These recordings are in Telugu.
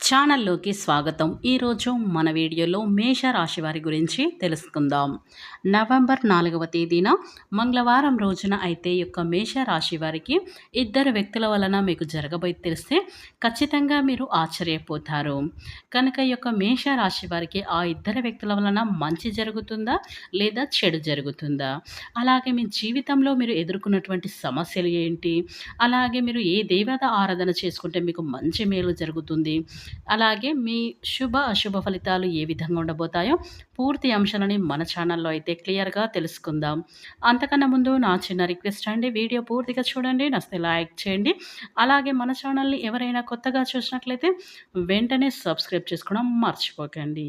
ఛానల్లోకి స్వాగతం. ఈరోజు మన వీడియోలో మేషరాశి వారి గురించి తెలుసుకుందాం. నవంబర్ నాలుగవ తేదీన మంగళవారం రోజున అయితే యొక్క మేష రాశి వారికి ఇద్దరు వ్యక్తుల వలన మీకు జరగబోయి తెలిస్తే ఖచ్చితంగా మీరు ఆశ్చర్యపోతారు. కనుక ఈ యొక్క మేష రాశి వారికి ఆ ఇద్దరు వ్యక్తుల వలన మంచి జరుగుతుందా? లేదా చెడు జరుగుతుందా? అలాగే మీ జీవితంలో మీరు ఎదుర్కొన్నటువంటి సమస్యలు ఏంటి? అలాగే మీరు ఏ దేవత ఆరాధన చేసుకుంటే మీకు మంచి మేలు జరుగుతుంది? అలాగే మీ శుభ అశుభ ఫలితాలు ఏ విధంగా ఉండబోతాయో పూర్తి అంశాలని మన ఛానల్లో అయితే క్లియర్గా తెలుసుకుందాం. అంతకన్నా ముందు నా చిన్న రిక్వెస్ట్ అండి వీడియో పూర్తిగా చూడండి నస్తే లైక్ చేయండి. అలాగే మన ఛానల్ని ఎవరైనా కొత్తగా చూసినట్లయితే వెంటనే సబ్స్క్రైబ్ చేసుకోవడం మర్చిపోకండి.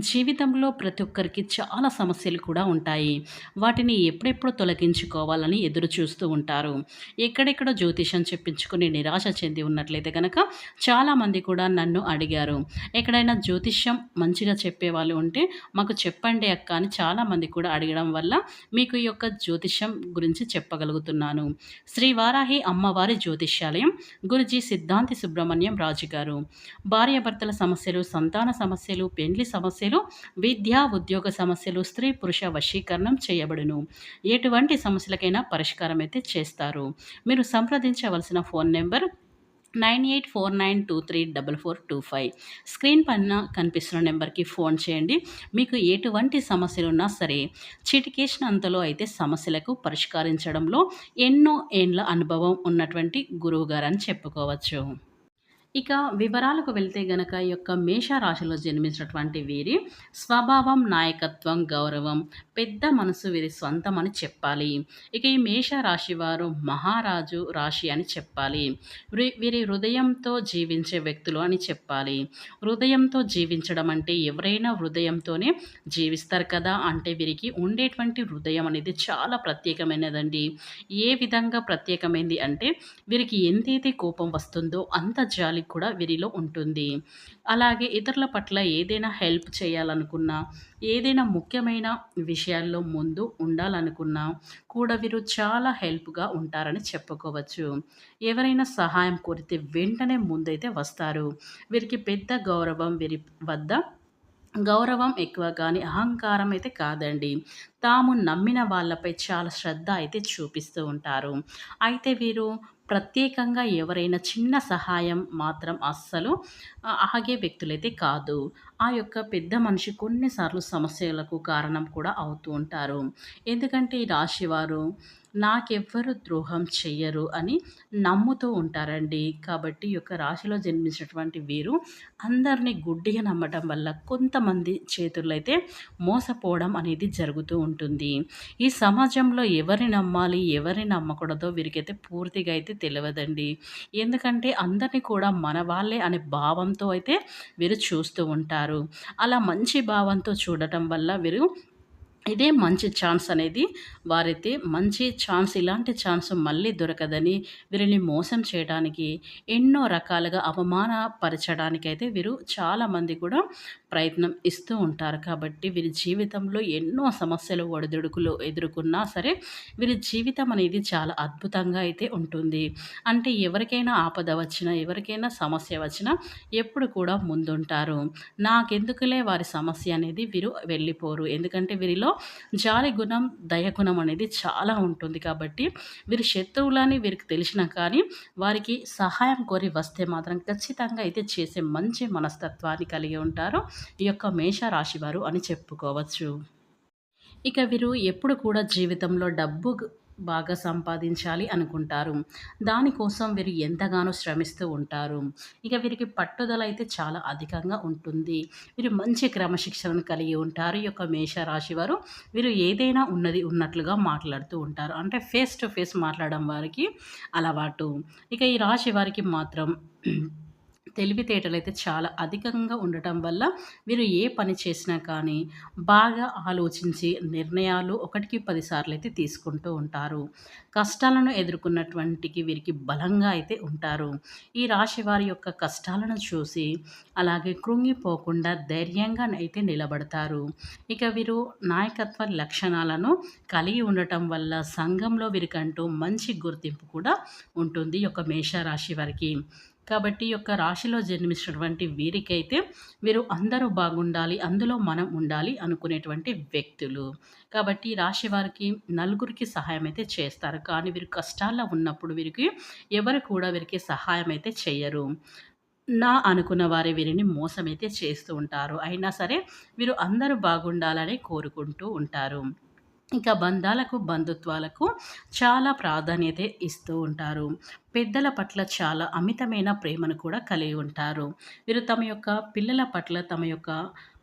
జీవితంలో ప్రతి ఒక్కరికి చాలా సమస్యలు కూడా ఉంటాయి. వాటిని ఎప్పుడెప్పుడు తొలగించుకోవాలని ఎదురు చూస్తూ ఉంటారు. ఎక్కడెక్కడ జ్యోతిషం చెప్పించుకుని నిరాశ చెంది ఉన్నట్లయితే కనుక చాలామంది కూడా నన్ను అడిగారు. ఎక్కడైనా జ్యోతిష్యం మంచిగా చెప్పేవాళ్ళు ఉంటే మాకు చెప్పండి అక్క అని చాలామంది కూడా అడగడం వల్ల మీకు ఈ యొక్క జ్యోతిష్యం గురించి చెప్పగలుగుతున్నాను. శ్రీ వారాహి అమ్మవారి జ్యోతిష్యాలయం గురుజీ సిద్ధాంతి సుబ్రహ్మణ్యం రాజు గారు భార్యాభర్తల సమస్యలు సంతాన సమస్యలు పెండ్లి సమస్యలు విద్యా ఉద్యోగ సమస్యలు స్త్రీ పురుష వశీకరణం చేయబడును. ఎటువంటి సమస్యలకైనా పరిష్కారం అయితే చేస్తారు. మీరు సంప్రదించవలసిన phone number nine eight four nine two three double four two five. Screen పైన కనిపిస్తున్న నెంబర్కి ఫోన్ చేయండి. మీకు ఎటువంటి సమస్యలు ఉన్నా సరే చిటికేసినంతలో అయితే సమస్యలకు పరిష్కరించడంలో ఎన్నో ఏండ్ల అనుభవం ఉన్నటువంటి గురువుగారు అని చెప్పుకోవచ్చు. ఇక వివరాలకు వెళ్తే గనక ఈ యొక్క మేష రాశిలో జన్మించినటువంటి వీరి స్వభావం నాయకత్వం గౌరవం పెద్ద మనసు వీరి సొంతం అని చెప్పాలి. ఇక ఈ మేష రాశి వారు మహారాజు రాశి అని చెప్పాలి. వీరి హృదయంతో జీవించే వ్యక్తులు అని చెప్పాలి. హృదయంతో జీవించడం అంటే ఎవరైనా హృదయంతోనే జీవిస్తారు కదా అంటే వీరికి ఉండేటువంటి హృదయం అనేది చాలా ప్రత్యేకమైనదండి. ఏ విధంగా ప్రత్యేకమైంది అంటే వీరికి ఎంతైతే కోపం వస్తుందో అంత జాలి కూడా వీరిలో ఉంటుంది. అలాగే ఇతరుల పట్ల ఏదైనా హెల్ప్ చేయాలనుకున్నా ఏదైనా ముఖ్యమైన విషయాల్లో ముందు ఉండాలనుకున్నా కూడా వీరు చాలా హెల్ప్గా ఉంటారని చెప్పుకోవచ్చు. ఎవరైనా సహాయం కోరితే వెంటనే ముందైతే వస్తారు. వీరికి పెద్ద గౌరవం వీరి వద్ద. గౌరవం ఎక్కువ కానీ అహంకారం అయితే కాదండి. తాము నమ్మిన వాళ్ళపై చాలా శ్రద్ధ అయితే చూపిస్తూ ఉంటారు. అయితే వీరు ప్రత్యేకంగా ఎవరైనా చిన్న సహాయం మాత్రం అస్సలు ఆగే వ్యక్తులైతే కాదు. ఆ యొక్క పెద్ద మనిషి కొన్నిసార్లు సమస్యలకు కారణం కూడా అవుతూ ఉంటారు. ఎందుకంటే ఈ రాశివారు నాకెవ్వరు ద్రోహం చెయ్యరు అని నమ్ముతూ ఉంటారండి. కాబట్టి ఈ యొక్క రాశిలో జన్మించినటువంటి వీరు అందరినీ గుడ్డిగా నమ్మటం వల్ల కొంతమంది చేతుల్లో అయితే మోసపోవడం అనేది జరుగుతూ ఉంటుంది. ఈ సమాజంలో ఎవరిని నమ్మాలి ఎవరిని నమ్మకూడదో వీరికైతే పూర్తిగా అయితే తెలియదండి ఎందుకంటే అందరినీ కూడా మన వాళ్ళే అనే భావంతో అయితే వీరు చూస్తూ ఉంటారు. అలా మంచి భావంతో చూడటం వల్ల వీరు ఇదే మంచి ఛాన్స్ అనేది. వారైతే మంచి ఛాన్స్ ఇలాంటి ఛాన్స్ మళ్ళీ దొరకదని వీరిని మోసం చేయడానికి ఎన్నో రకాలుగా అవమానపరచడానికి అయితే వీరు చాలామంది కూడా ప్రయత్నం ఇస్తూ ఉంటారు. కాబట్టి వీరి జీవితంలో ఎన్నో సమస్యలు ఒడిదుడుకులు ఎదుర్కొన్నా సరే వీరి జీవితం అనేది చాలా అద్భుతంగా అయితే ఉంటుంది. అంటే ఎవరికైనా ఆపద వచ్చినా ఎవరికైనా సమస్య వచ్చినా ఎప్పుడు కూడా ముందుంటారు. నాకెందుకులే వారి సమస్య అనేది వీరు వెళ్ళిపోరు. ఎందుకంటే వీరిలో జాలి గుణం దయగుణం అనేది చాలా ఉంటుంది కాబట్టి వీరి శత్రువులని వీరికి తెలిసినా కానీ వారికి సహాయం కోరి వస్తే మాత్రం ఖచ్చితంగా అయితే చేసే మంచి మనస్తత్వాన్ని కలిగి ఉంటారు. ఈ యొక్క మేష రాశి వారు అని చెప్పుకోవచ్చు. ఇక వీరు ఎప్పుడు కూడా జీవితంలో డబ్బు బాగా సంపాదించాలి అనుకుంటారు. దానికోసం వీరు ఎంతగానో శ్రమిస్తూ ఉంటారు. ఇక వీరికి పట్టుదల అయితే చాలా అధికంగా ఉంటుంది. వీరు మంచి క్రమశిక్షణను కలిగి ఉంటారు. ఈ యొక్క మేష రాశి వారు వీరు ఏదైనా ఉన్నది ఉన్నట్లుగా మాట్లాడుతూ ఉంటారు. అంటే ఫేస్ టు ఫేస్ మాట్లాడడం వారికి అలవాటు. ఇక ఈ రాశి వారికి మాత్రం తెలివితేటలు అయితే చాలా అధికంగా ఉండటం వల్ల వీరు ఏ పని చేసినా కానీ బాగా ఆలోచించి నిర్ణయాలు ఒకటికి పదిసార్లు అయితే తీసుకుంటూ ఉంటారు. కష్టాలను ఎదుర్కొన్నటువంటికి వీరికి బలంగా అయితే ఉంటారు. ఈ రాశి వారి యొక్క కష్టాలను చూసి అలాగే కృంగిపోకుండా ధైర్యంగా అయితే నిలబడతారు. ఇక వీరు నాయకత్వ లక్షణాలను కలిగి ఉండటం వల్ల సంఘంలో వీరికంటూ మంచి గుర్తింపు కూడా ఉంటుంది ఈ యొక్క మేషరాశి వారికి. కాబట్టి యొక్క రాశిలో జన్మించినటువంటి వీరికైతే వీరు అందరూ బాగుండాలి అందులో మనం ఉండాలి అనుకునేటువంటి వ్యక్తులు. కాబట్టి రాశి వారికి నలుగురికి సహాయం అయితే చేస్తారు. కానీ వీరు కష్టాల్లో ఉన్నప్పుడు వీరికి ఎవరు కూడా వీరికి సహాయం అయితే చేయరు. నా అనుకున్న వారి వీరిని మోసమైతే చేస్తూ ఉంటారు. అయినా సరే వీరు అందరూ బాగుండాలని కోరుకుంటూ ఉంటారు. ఇంకా బంధాలకు బంధుత్వాలకు చాలా ప్రాధాన్యత ఇస్తూ ఉంటారు. పెద్దల పట్ల చాలా అమితమైన ప్రేమను కూడా కలిగి ఉంటారు. వీరు తమ యొక్క పిల్లల పట్ల తమ యొక్క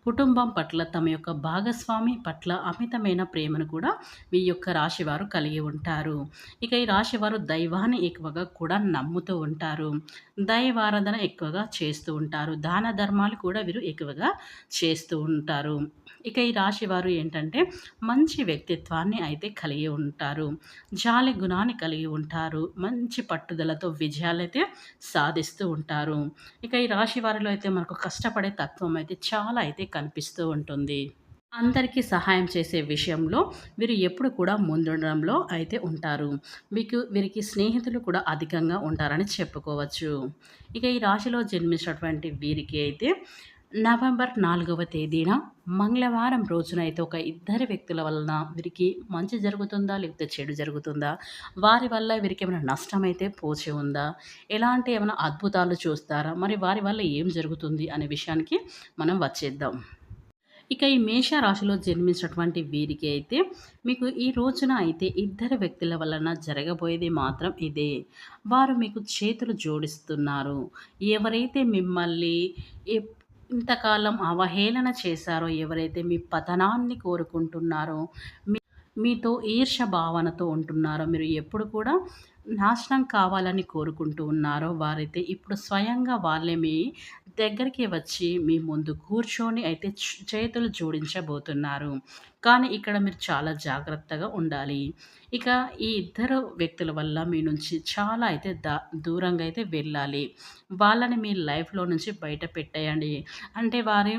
కుటుంబం పట్ల తమ యొక్క భాగస్వామి పట్ల అమితమైన ప్రేమను కూడా మీ యొక్క రాశివారు కలిగి ఉంటారు. ఇక ఈ రాశివారు దైవాన్ని ఎక్కువగా కూడా నమ్ముతూ ఉంటారు. దైవారాధన ఎక్కువగా చేస్తూ ఉంటారు. దాన ధర్మాలు కూడా వీరు ఎక్కువగా చేస్తూ ఉంటారు. ఇక ఈ రాశి వారు ఏంటంటే మంచి వ్యక్తిత్వాన్ని అయితే కలిగి ఉంటారు. జాలి గుణాన్ని కలిగి ఉంటారు. మంచి పట్టుదలతో విజయాలైతే సాధిస్తూ ఉంటారు. ఇక ఈ రాశి వారిలో అయితే మనకు కష్టపడే తత్వం అయితే చాలా అయితే కనిపిస్తూ ఉంటుంది. అందరికీ సహాయం చేసే విషయంలో వీరు ఎప్పుడు కూడా ముందుండడంలో అయితే ఉంటారు. మీకు వీరికి స్నేహితులు కూడా అధికంగా ఉంటారని చెప్పుకోవచ్చు. ఇక ఈ రాశిలో జన్మించినటువంటి వీరికి అయితే నవంబర్ నాలుగవ తేదీన మంగళవారం రోజున అయితే ఒక ఇద్దరు వ్యక్తుల వలన వీరికి మంచి జరుగుతుందా లేకపోతే చెడు జరుగుతుందా? వారి వల్ల వీరికి ఏమైనా నష్టం అయితే పోచి ఉందా? ఎలాంటి ఏమైనా అద్భుతాలు చూస్తారా? మరి వారి వల్ల ఏం జరుగుతుంది అనే విషయానికి మనం వచ్చేద్దాం. ఇక ఈ మేష రాశిలో జన్మించినటువంటి వీరికి అయితే మీకు ఈ రోజున అయితే ఇద్దరు వ్యక్తుల వలన జరగబోయేది మాత్రం ఇదే. వారు మీకు చేతులు జోడిస్తున్నారు. ఎవరైతే మిమ్మల్ని ఇంతకాలం అవహేళన చేశారో ఎవరైతే మీ పతనాన్ని కోరుకుంటున్నారో మీ మీతో ఈర్ష భావనతో ఉంటున్నారో మీరు ఎప్పుడు కూడా నాశనం కావాలని కోరుకుంటూ ఉన్నారో వారైతే ఇప్పుడు స్వయంగా వాళ్ళే మీ దగ్గరికి వచ్చి మీ ముందు కూర్చొని అయితే చేతులు జోడించబోతున్నారు. కానీ ఇక్కడ మీరు చాలా జాగ్రత్తగా ఉండాలి. ఇక ఈ ఇద్దరు వ్యక్తుల వల్ల మీ నుంచి చాలా అయితే దా దూరంగా అయితే వెళ్ళాలి. వాళ్ళని మీ లైఫ్లో నుంచి బయట పెట్టేయండి. అంటే వారి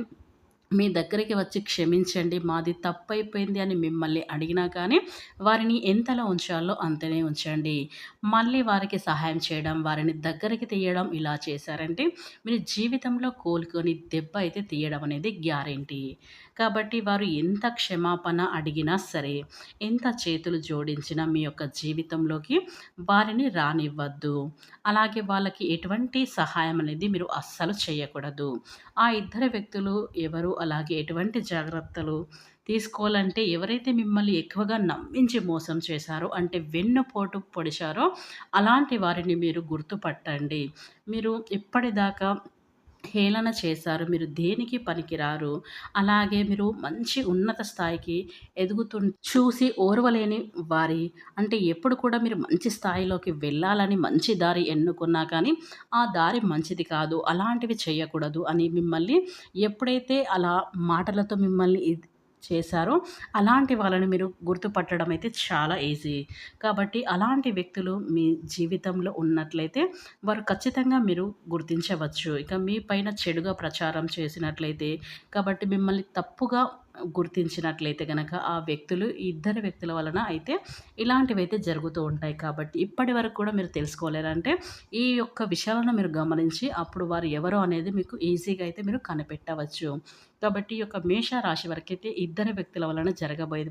మీ దగ్గరికి వచ్చి క్షమించండి మాది తప్పైపోయింది అని మిమ్మల్ని అడిగినా కానీ వారిని ఎంతలో ఉంచాలో అంతనే ఉంచండి. మళ్ళీ వారికి సహాయం చేయడం వారిని దగ్గరికి తీయడం ఇలా చేశారంటే మీరు జీవితంలో కోలుకొని దెబ్బ అయితే తీయడం అనేది గ్యారెంటీ. కాబట్టి వారు ఎంత క్షమాపణ అడిగినా సరే ఎంత చేతులు జోడించినా మీ యొక్క జీవితంలోకి వారిని రానివ్వద్దు. అలాగే వాళ్ళకి ఎటువంటి సహాయం అనేది మీరు అస్సలు చేయకూడదు. ఆ ఇద్దరు వ్యక్తులు ఎవరు అలాగే ఎటువంటి జాగ్రత్తలు తీసుకోవాలంటే ఎవరైతే మిమ్మల్ని ఎక్కువగా నమ్మించి మోసం చేశారో అంటే వెన్నుపోటు పొడిచారో అలాంటి వారిని మీరు గుర్తుపట్టండి. మీరు ఇప్పటిదాకా హేళన చేశారు. మీరు దేనికి పనికిరారు? అలాగే మీరు మంచి ఉన్నత స్థాయికి ఎదుగుతు చూసి ఓర్వలేని వారి అంటే ఎప్పుడు కూడా మీరు మంచి స్థాయిలోకి వెళ్ళాలని మంచి దారి ఎన్నుకున్నా కానీ ఆ దారి మంచిది కాదు. అలాంటివి చేయకూడదు అని మిమ్మల్ని ఎప్పుడైతే అలా మాటలతో మిమ్మల్ని చేశారో అలాంటి వాళ్ళని మీరు గుర్తుపట్టడం అయితే చాలా ఈజీ కాబట్టి అలాంటి వ్యక్తులు మీ జీవితంలో ఉన్నట్లయితే వారు ఖచ్చితంగా మీరు గుర్తించవచ్చు. ఇక మీ పైన చెడుగా ప్రచారం చేసినట్లయితే కాబట్టి మిమ్మల్ని తప్పుగా గుర్తించినట్లయితే కనుక ఆ వ్యక్తులు ఇద్దరు వ్యక్తుల వలన అయితే ఇలాంటివి అయితే జరుగుతూ ఉంటాయి కాబట్టి ఇప్పటి వరకు కూడా మీరు తెలుసుకోలేరంటే ఈ యొక్క విషయాలను మీరు గమనించి అప్పుడు వారు ఎవరో అనేది మీకు ఈజీగా అయితే మీరు కనిపెట్టవచ్చు. కాబట్టి ఈ యొక్క మేష రాశి వరకు అయితే ఇద్దరు వ్యక్తుల వలన జరగబోయేది